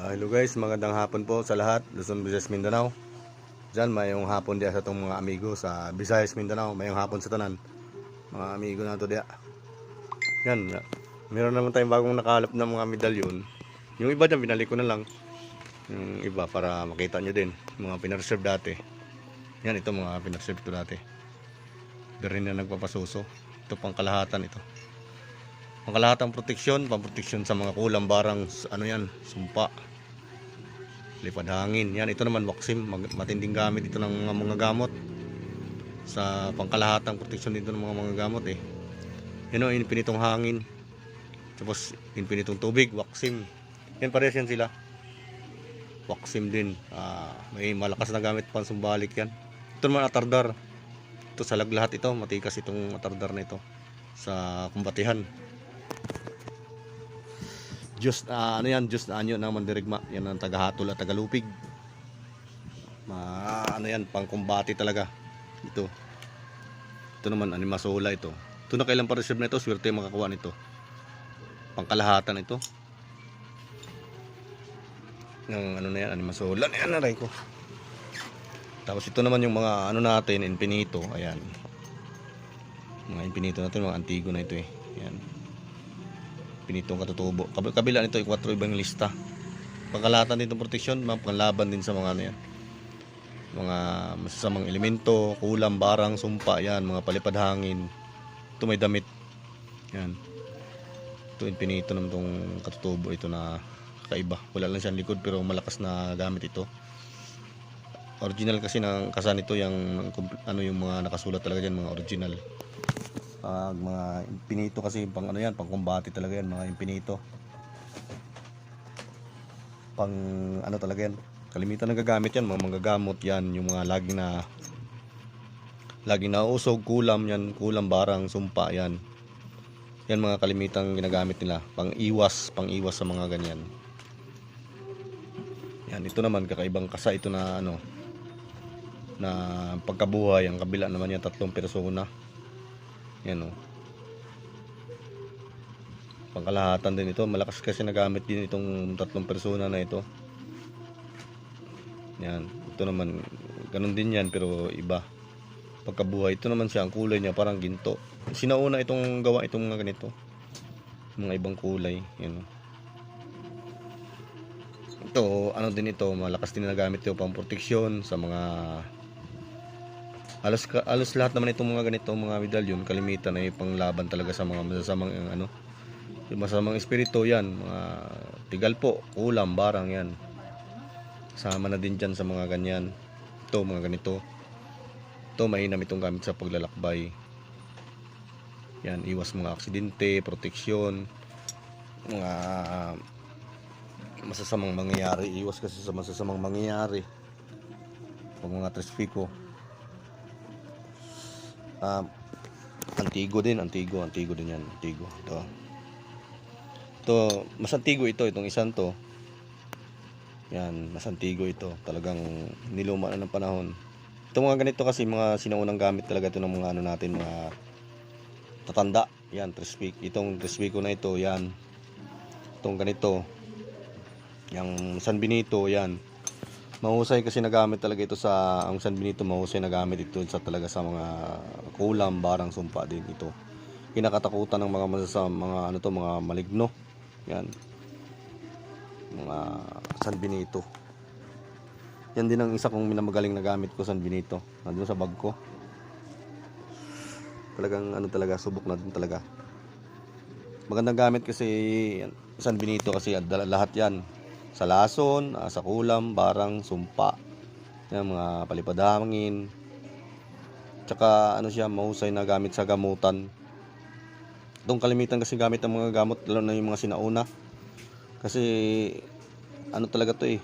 Ah, hello guys, magandang hapon po sa lahat. Luzon, Visayas, Mindanao. Diyan, mayong hapon diya sa itong mga amigo sa Visayas, Mindanao. Mayong hapon sa tanan. Mga amigo na to diya. Yan, ya. meron naman tayong bagong nakahalap ng mga medalyon. Yung iba dyan, binalik ko na lang. Yung iba para makita nyo din. Mga pinreserve dati. Yan, ito mga pinreserve ko dati. Rin na nagpapasuso. Ito pang kalahatan ito. Pangkalahatang proteksyon, pamproteksyon sa mga kulang barang, ano yan, sumpa, lipad hangin. Yan, ito naman waksim, matinding gamit ito ng mga, mga gamot. Sa pangkalahatang proteksyon dito ng mga mga gamot eh. Yan o, infinitong hangin. Tapos, infinitong tubig, waksim. Yan, parehas yan sila. Waksim din. Ah, may malakas na gamit pang sumbalik yan. Ito naman atardar. Ito sa lahat ito, matikas itong atardar na ito sa kumbatihan. Diyos na ano yan, Diyos na anyo ng mandirigma. Yan ang tagahatol at tagalupig. Ma, ano yan, pangkumbati talaga. Ito. Ito naman, animasola ito. Ito na kailang pa-reserve na ito, swerte makakuha nito. Pangkalahatan ito. Yung ano na yan, animasola na yan, aray ko. Tapos ito naman yung mga ano natin, infinito. Ayan. Mga infinito natin, mga antigo na ito eh. Ayan pinitong katutubo. Kab- Kabila nito ay 4 ibang lista. Pangkalatan din itong proteksyon, panglaban din sa mga ano yan. Mga masasamang elemento, kulam, barang, sumpa, yan, mga palipad hangin. Ito may damit. Yan. Ito infinito naman itong katutubo ito na kakaiba. Wala lang siyang likod pero malakas na gamit ito. Original kasi ng kasan ito yung ano yung mga nakasulat talaga diyan mga original pag mga infinito kasi pang ano yan, pang kumbati talaga yan, mga infinito. Pang ano talaga yan, kalimitan nagagamit yan, mga manggagamot yan, yung mga lagi na lagi na usog, kulam yan, kulam barang, sumpa yan. Yan mga kalimitang ginagamit nila, pang iwas, pang iwas sa mga ganyan. Yan, ito naman kakaibang kasa ito na ano na pagkabuhay, ang kabila naman yan tatlong persona. Yan o. Pangkalahatan din ito. Malakas kasi nagamit din itong tatlong persona na ito. Yan. Ito naman, ganun din yan pero iba. Pagkabuhay. Ito naman siya, ang kulay niya parang ginto. Sinauna itong gawa itong mga ganito. Mga ibang kulay. Yan o. Ito, ano din ito, malakas din nagamit ito pang proteksyon sa mga Alos, ka- alos lahat naman itong mga ganito, mga medalyon, kalimitan ay panglaban talaga sa mga masasamang eh, ano, yung masasamang espiritu yan, mga tigal po, kulam, barang yan. Sama na din dyan sa mga ganyan. Ito, mga ganito. Ito, mainam itong gamit sa paglalakbay. Yan, iwas mga aksidente, proteksyon, mga masasamang mangyayari. Iwas kasi sa masasamang mangyayari. Pag mga tresfiko. Ah, antigo din, antigo, antigo din yan, antigo. Ito. Ito, mas antigo ito, itong isang to. Yan, mas antigo ito. Talagang niluma na ng panahon. Itong mga ganito kasi mga sinaunang gamit talaga ito ng mga ano natin, mga tatanda. Yan, trespeak. Itong trespeako na ito, yan. Itong ganito. Yung San Benito, yan. Mahusay kasi nagamit talaga ito sa ang San Benito mahusay nagamit ito sa talaga sa mga kulam, barang sumpa din ito. Kinakatakutan ng mga masasama, mga ano to, mga maligno. Yan. Mga San Benito. Yan din ang isa kong minamagaling na gamit ko San Benito. Nandun sa bag ko. Talagang ano talaga, subok na din talaga. Magandang gamit kasi San Benito kasi lahat yan sa lason, ah, sa kulam, barang, sumpa, yan, mga palipad hangin. Tsaka ano siya, mahusay na gamit sa gamutan. Itong kalimitan kasi gamit ng mga gamot, lalo na yung mga sinauna. Kasi ano talaga to eh,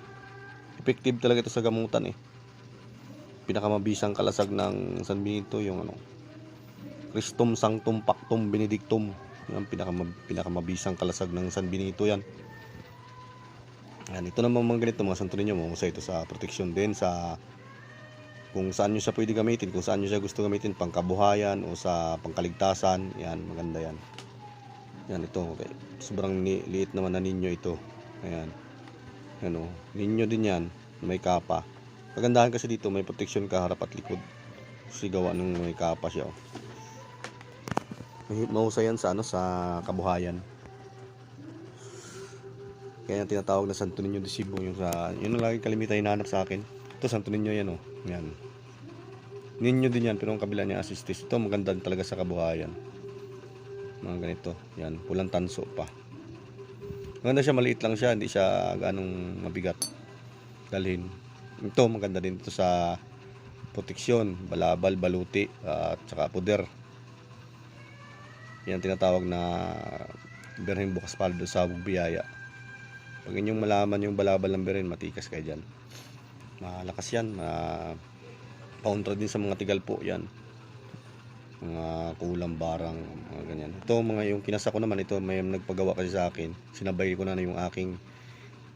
effective talaga ito sa gamutan eh. Pinakamabisang kalasag ng San Benito yung ano, Christum Sanctum Pactum Benedictum. Yan pinakama, pinakamabisang kalasag ng San Benito yan. Yan, ito naman mga ganito mga santo ninyo, mahusay ito sa protection din sa kung saan nyo siya pwede gamitin, kung saan nyo siya gusto gamitin, pangkabuhayan o sa pangkaligtasan, yan, maganda yan. Yan, ito, okay. sobrang ni- liit naman na ninyo ito. Ayan. Ano, ninyo din yan, may kapa. Pagandahan kasi dito, may protection ka harap at likod. Kasi gawa nung may kapa siya. Oh. Mahusay yan sa ano sa kabuhayan. Kaya yung tinatawag na Santo Niño de Cebu yung sa yun ang lagi kalimitan hinahanap sa akin. Ito Santo Niño yan oh. Yan. Ninyo din yan pero ang kabila niya assistis. Ito maganda talaga sa kabuhayan. Mga ganito. Yan, pulang tanso pa. Maganda siya, maliit lang siya, hindi siya ganong mabigat. Dalhin. Ito maganda din ito sa proteksyon, balabal, baluti, at saka puder. Yan tinatawag na berhen bukas paldo sa biyaya. Pag inyong malaman yung balabal ng berhen, matikas kayo dyan. Malakas yan, ma counter din sa mga tigal po yan. Mga kulang barang, mga ganyan. Ito mga yung kinasa ko naman, ito may nagpagawa kasi sa akin. Sinabay ko na na yung aking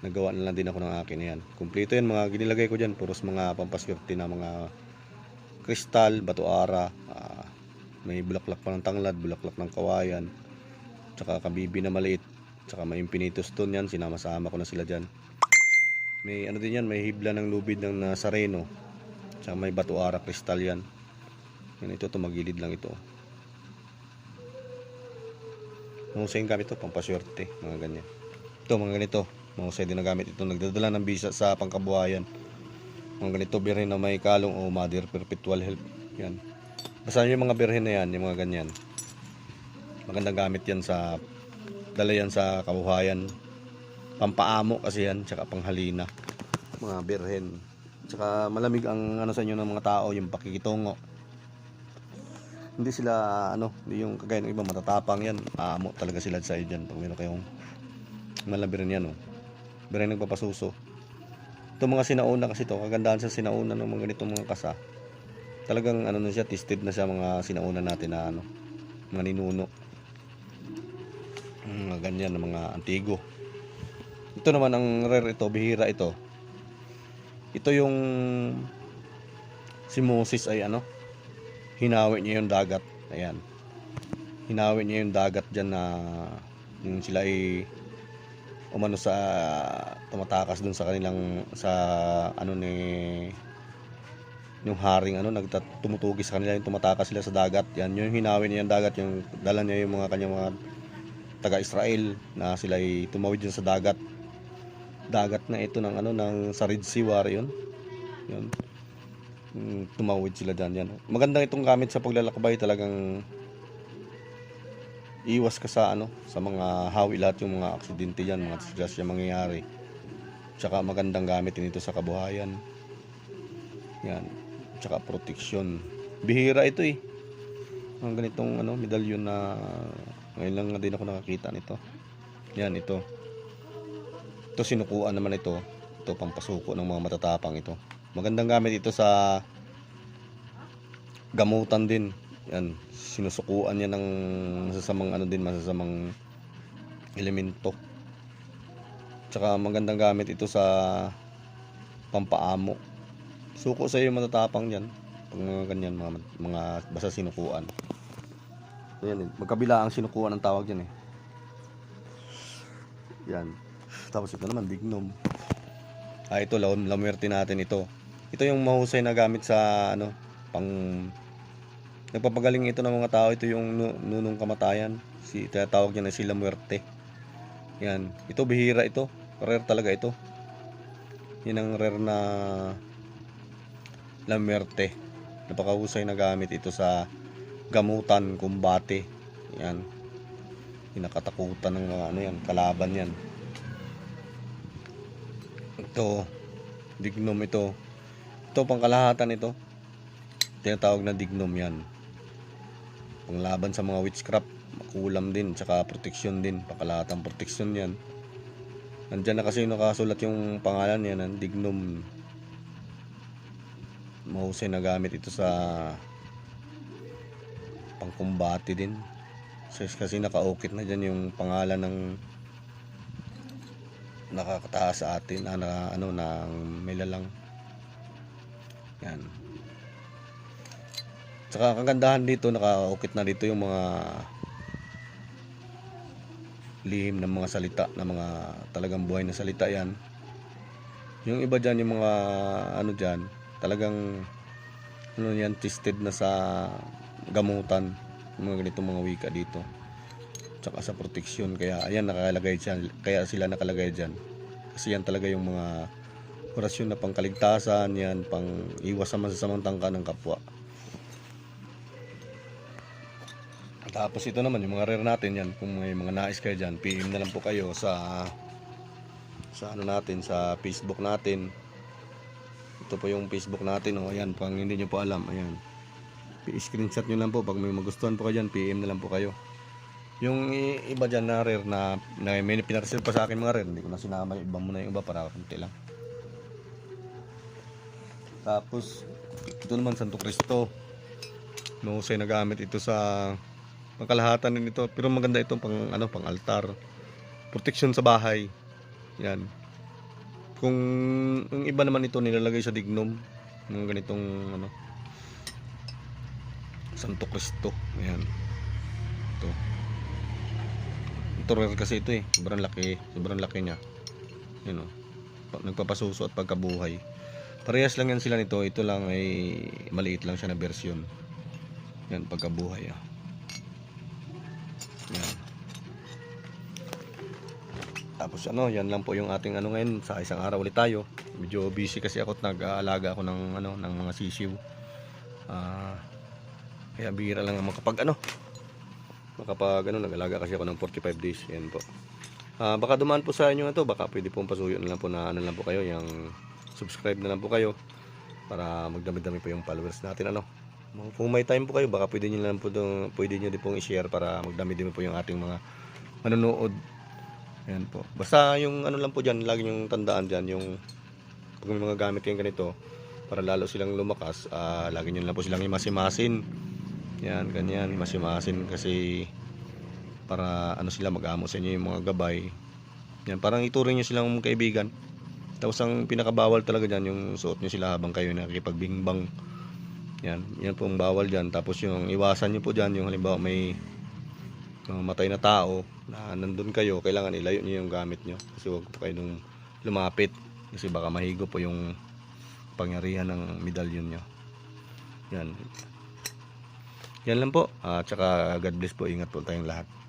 nagawa na lang din ako ng akin yan. Kumpleto yan, mga ginilagay ko dyan. Puros mga pampaswerte na mga kristal, bato ara, ah, may bulaklak pa ng tanglad, bulaklak ng kawayan, tsaka kabibi na maliit, tsaka may infinito stone yan, sinama-sama ko na sila dyan. May ano din yan, may hibla ng lubid ng nasareno, tsaka may bato ara kristal yan. Yan ito, tumagilid lang ito. Mahusay gamit ito, pampaswerte, mga ganyan. Ito, mga ganito, mahusay din na gamit ito. Nagdadala ng bisa sa pangkabuhayan. Mga ganito, birhen na may kalong o mother perpetual help. Yan. Basta yung mga birhen na yan, yung mga ganyan. Magandang gamit yan sa, dala yan sa kabuhayan. Pampaamo kasi yan, tsaka panghalina. Mga birhen. Tsaka malamig ang ano sa inyo ng mga tao, yung pakikitungo. Hindi sila, ano, hindi yung kagaya ng iba matatapang yan. Aamo talaga sila sa dyan pag meron kayong malabirin yan, oh. Birin nagpapasuso. Ito mga sinauna kasi to, kagandahan sa sinauna ng mga ganitong mga kasa. Talagang ano na siya, tested na siya mga sinauna natin na ano, mga ninuno. Mga ganyan na mga antigo. Ito naman ang rare ito, bihira ito. Ito yung si Moses ay ano, hinawi niya yung dagat. Ayan. Hinawi niya yung dagat dyan na yung sila ay umano sa tumatakas dun sa kanilang sa ano ni yung haring ano nagtumutugi sa kanila yung tumatakas sila sa dagat yan yung hinawi niya yung dagat yung dala niya yung mga kanyang mga taga Israel na sila ay tumawid dyan sa dagat. Dagat na ito ng ano ng sa Red Sea War yun. Yun. Mm, tumawid sila dyan yan. Magandang itong gamit sa paglalakbay talagang iwas ka sa ano sa mga hawi lahat yung mga aksidente yan mga disgrasya mangyayari. Tsaka magandang gamit din ito sa kabuhayan. Yan. Tsaka proteksyon. Bihira ito eh. Ang ganitong ano medalyon na ngayon lang din ako nakakita nito. Yan ito. Ito sinukuan naman ito. Ito pampasuko ng mga matatapang ito. Magandang gamit ito sa gamutan din. Yan sinusukuan niya ng masasamang ano din masasamang elemento. Tsaka magandang gamit ito sa pampaamo. Suko sa iyo matatapang yan. Pag mga ganyan mga, mga basta sinukuan so yan eh. magkabila ang sinukuan ang tawag yan eh. Yan. Tapos ito naman dignum ah ito lam lamwerte natin ito. Ito yung mahusay na gamit sa ano pang nagpapagaling ito ng mga tao. Ito yung nu- nunong kamatayan. Si tinatawag niya na sila muerte yan. Ito bihira ito. Rare talaga ito. Yan ang rare na la muerte napakahusay na gamit ito sa gamutan kumbate. Yan. Pinakatakutan ng mga ano yan kalaban yan. Ito dignum ito. Ito pangkalahatan ito. Tinatawag na dignum yan. Panglaban sa mga witchcraft makulam din tsaka proteksyon din. Pangkalahatang proteksyon yan. Nandyan na kasi nakasulat yung pangalan yan dignum. Mahusay na gamit ito sa pangkumbati din. Kasi, nakaukit na dyan yung pangalan ng nakakataas sa atin na, na ano ng may lalang yan. Tsaka kagandahan dito, nakaukit na dito yung mga lihim ng mga salita, na mga talagang buhay na salita yan. Yung iba dyan, yung mga ano dyan, talagang ano yan, tested na sa gamutan. Mga ganitong mga wika dito. Tsaka sa proteksyon. Kaya ayan, nakalagay dyan. Kaya sila nakalagay dyan. Kasi yan talaga yung mga orasyon na pangkaligtasan, yan, pang iwas sa masasamang tangka ng kapwa. Tapos ito naman, yung mga rare natin yan, kung may mga nais kayo dyan, PM na lang po kayo sa sa ano natin, sa Facebook natin. Ito po yung Facebook natin, oh, ayan, pang hindi nyo po alam, ayan. I-screenshot nyo lang po, pag may magustuhan po kayo dyan, PM na lang po kayo. Yung iba dyan na rare na, na may pinareserve pa sa akin mga rare, hindi ko na sinama iba muna yung iba para kunti lang. Tapos, ito naman Santo Cristo. Mahusay na gamit ito sa pangkalahatan din ito. Pero maganda ito pang, ano, pang altar. Protection sa bahay. Yan. Kung yung iba naman ito nilalagay sa dignum ng ganitong ano Santo Cristo. Ayan. Ito. Ito rare kasi ito eh. Sobrang laki. Sobrang laki niya. Yan o. Pa- Nagpapasuso at pagkabuhay. Parehas lang yan sila nito. Ito lang ay maliit lang siya na version. Yan, pagkabuhay ah. Yan. Tapos ano, yan lang po yung ating ano ngayon sa isang araw ulit tayo. Medyo busy kasi ako nag-aalaga ako ng ano ng mga sisiw. Ah, kaya bihira lang ang makapag ano. Makapag ano, nag-alaga kasi ako ng 45 days. Yan po. Ah, baka dumaan po sa inyo ito, baka pwede pong pasuyo na lang po na ano lang po kayo, yung subscribe na lang po kayo para magdami-dami po yung followers natin ano. Kung may time po kayo, baka pwede niyo lang po dong, pwede niyo din pong i-share para magdami-dami po yung ating mga manonood. Ayan po. Basta yung ano lang po dyan, lagi yung tandaan dyan, yung pag may mga gamit kayong ganito, para lalo silang lumakas, ah, lagi nyo lang po silang imasimasin. Yan, ganyan, imasimasin kasi para ano sila mag-amo sa inyo yung mga gabay. Yan, parang ituring nyo silang kaibigan. Tapos ang pinakabawal talaga dyan, yung suot nyo sila habang kayo nakikipagbingbang. Yan, yan po ang bawal dyan. Tapos yung iwasan nyo po dyan, yung halimbawa may matay na tao na nandun kayo, kailangan ilayo nyo yung gamit nyo. Kasi huwag po kayo nung lumapit. Kasi baka mahigo po yung pangyarihan ng medalyon nyo. Yan. Yan lang po. At saka God bless po. Ingat po tayong lahat.